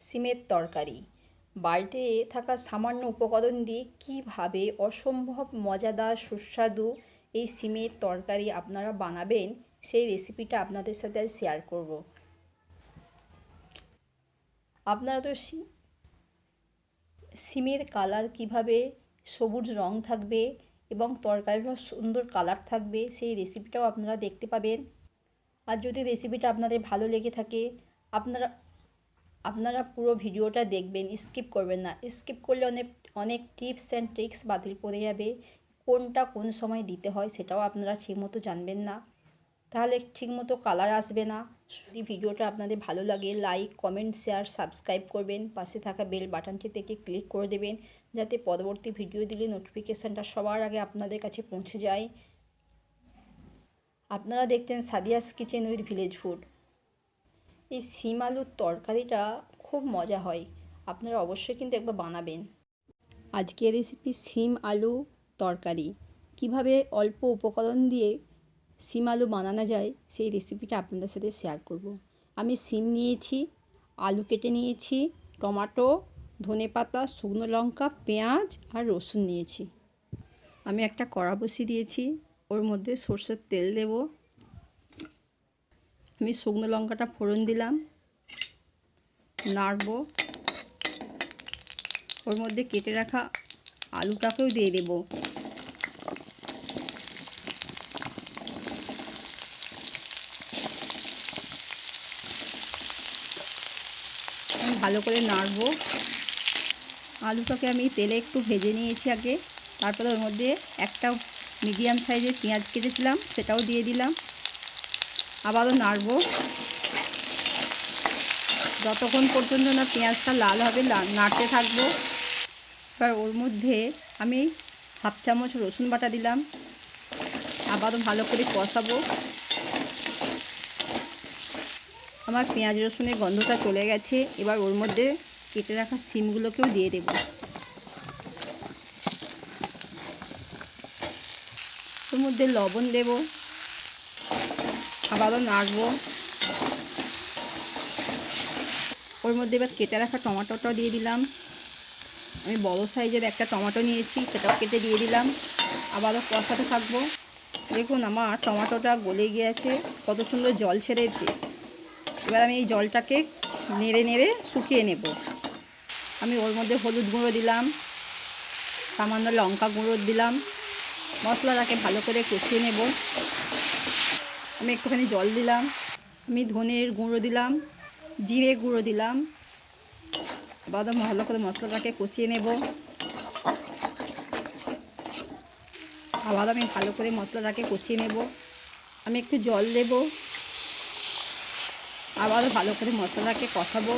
সিমের তরকারি। বাড়িতে থাকা সামান্য উপকরণ দিয়ে কীভাবে অসম্ভব মজাদার সুস্বাদু এই সিমের তরকারি আপনারা বানাবেন, সেই রেসিপিটা আপনাদের সাথে আজ শেয়ার করব। আপনারা তো সিমের কালার কীভাবে সবুজ রং থাকবে এবং তরকারিটা সুন্দর কালার থাকবে, সেই রেসিপিটাও আপনারা দেখতে পাবেন। আর যদি রেসিপিটা আপনাদের ভালো লেগে থাকে, আপনারা আপনারা পুরো ভিডিওটা দেখবেন স্কিপ করবেন না। স্কিপ করলে অনেক অনেক টিপস অ্যান্ড ট্রিক্স বাতিল পড়ে যাবে, কোনটা কোন সময় দিতে হয় সেটাও আপনারা ঠিকমতো জানবেন না। তাহলে ঠিকমতো কালার আসবে না। যদি ভিডিওটা আপনাদের ভালো লাগে লাইক কমেন্ট শেয়ার সাবস্ক্রাইব করবেন। পাশে থাকা বেল বাটনটি থেকে ক্লিক করে দেবেন, যাতে পরবর্তী ভিডিও দিলে নোটিফিকেশানটা সবার আগে আপনাদের কাছে পৌঁছে যায়। আপনারা দেখছেন Sadia's kitchen with village food এই শিম আলুর তরকারিটা খুব মজা হয়। আপনারা অবশ্যই কিন্তু একবার বানাবেন। আজকের রেসিপি শিম আলু তরকারি। কীভাবে অল্প উপকরণ দিয়ে শিম আলু বানানো যায়, সেই রেসিপিটা আপনাদের সাথে শেয়ার করব। আমি শিম নিয়েছি, আলু কেটে নিয়েছি, টমাটো, ধনে পাতা, শুকনো লঙ্কা, পেঁয়াজ আর রসুন নিয়েছি। আমি একটা কড়া বসিয়ে দিয়েছি, ওর মধ্যে সর্ষের তেল দেব। আমি শুকনো লঙ্কাটা ফোড়ন দিলাম, নাড়ব। ওর মধ্যে কেটে রাখা আলুটাকেও দিয়ে দেব। ভালো করে নাড়ব। আলুটাকে আমি তেলে একটু ভেজে নিয়েছি আগে। তারপরে ওর মধ্যে একটা মিডিয়াম সাইজের পেঁয়াজ কেটেছিলাম, সেটাও দিয়ে দিলাম। আবারও নাড়ব। যতক্ষণ পর্যন্ত না পেঁয়াজটা লাল হবে নাড়তে থাকব। এবার ওর মধ্যে আমি হাফ চামচ রসুন বাটা দিলাম। আবারও ভালো করে কষাবো। আমার পেঁয়াজ রসুনের গন্ধটা চলে গেছে। এবার ওর মধ্যে কেটে রাখা সিমগুলোকেও দিয়ে দেব। ওর মধ্যে লবণ দেব। আবারও নাড়ব। ওর মধ্যে এবার কেটে রাখা টমাটোটা দিয়ে দিলাম। আমি বড় সাইজের একটা টমেটো নিয়েছি, সেটাও কেটে দিয়ে দিলাম। আবারও কষাতে থাকব। দেখুন আমার টমেটোটা গলে গিয়েছে, কত সুন্দর জল ছেড়েছে। এবার আমি এই জলটাকে নেড়ে নেড়ে শুকিয়ে নেব। আমি ওর মধ্যে হলুদ গুঁড়ো দিলাম, সামান্য লঙ্কা গুঁড়ো দিলাম। মশলাটাকে ভালো করে কষিয়ে নেব। আমি একটুখানি জল দিলাম, আমি ধনের গুঁড়ো দিলাম, জিরে গুঁড়ো দিলাম। আবার ভালো করে মশলাটাকে কষিয়ে নেব। আবার আমি ভালো করে মশলাটাকে কষিয়ে নেব। আমি একটু জল দেব। আবারও ভালো করে মশলাটাকে কষাবো।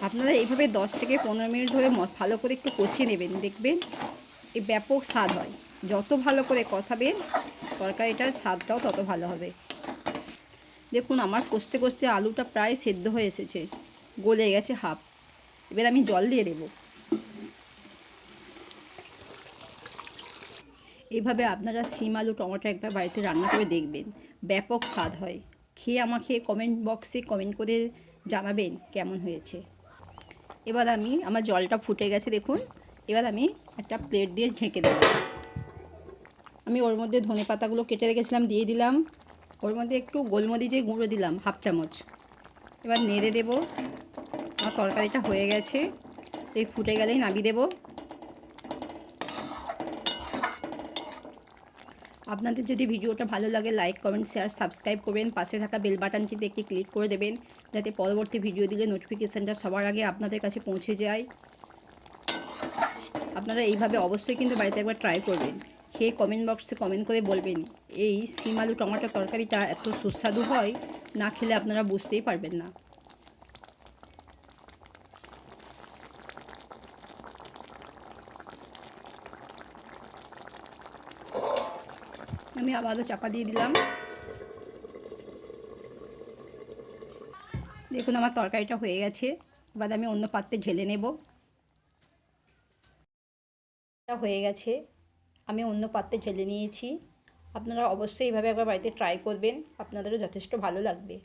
আপনারা এইভাবে দশ থেকে পনেরো মিনিট ধরে ভালো করে একটু কষিয়ে নেবেন, দেখবেন এই ব্যাপক স্বাদ হয়। যত ভালো করে কষাবেন তরকারিটার স্বাদটাও তত ভালো হবে। দেখুন, আমার কষতে কষতে আলুটা প্রায় সেদ্ধ হয়ে এসেছে, গলে গেছে হাফ। এবার আমি জল দিয়ে দেব। এইভাবে আপনারা সিম, আলু, টমেটো একবার বাড়িতে রান্না করে দেখবেন, ব্যাপক স্বাদ হয়। খেয়ে আমাকে কমেন্ট বক্সে কমেন্ট করে জানাবেন কেমন হয়েছে। এবার আমি, আমার জলটা ফুটে গেছে, দেখুন। এবার আমি একটা প্লেট দিয়ে ঢেকে দেব। আমি ওর মধ্যে ধনে পাতাগুলো কেটে রেখেছিলাম, দিয়ে দিলাম। ওর মধ্যে একটু গোলমরিচের গুঁড়ো দিলাম, হাফ চামচ। এবার নেড়ে দেব। আমার তরকারিটা হয়ে গেছে। এই ফুটে গেলেই নামিয়ে দেব। আপনাদের যদি ভিডিওটা ভালো লাগে লাইক কমেন্ট শেয়ার সাবস্ক্রাইব করবেন। পাশে থাকা বেল বাটনটিতে একটি ক্লিক করে দেবেন, যাতে পরবর্তী ভিডিও দিলে নোটিফিকেশানটা সবার আগে আপনাদের কাছে পৌঁছে যায়। আপনারা এইভাবে অবশ্যই কিন্তু বাড়িতে একবার ট্রাই করবেন। খেয়ে কমেন্ট বক্সে কমেন্ট করে বলবেন? এই সিম আলু টমেটো তরকারিটা এত সুস্বাদু হয়, না খেলে আপনারা বুঝতেই পারবেন না। আমি আবারও চাপা দিয়ে দিলাম। দেখুন, আমার তরকারিটা হয়ে গেছে। এবার আমি অন্য পাত্রে ঢেলে নেব। হয়ে গেছে। আমি অন্য পাত্রে ঢেলে নিয়েছি। আপনারা অবশ্যই এইভাবে একবার বাড়িতে ট্রাই করবেন। আপনাদেরও যথেষ্ট ভালো লাগবে।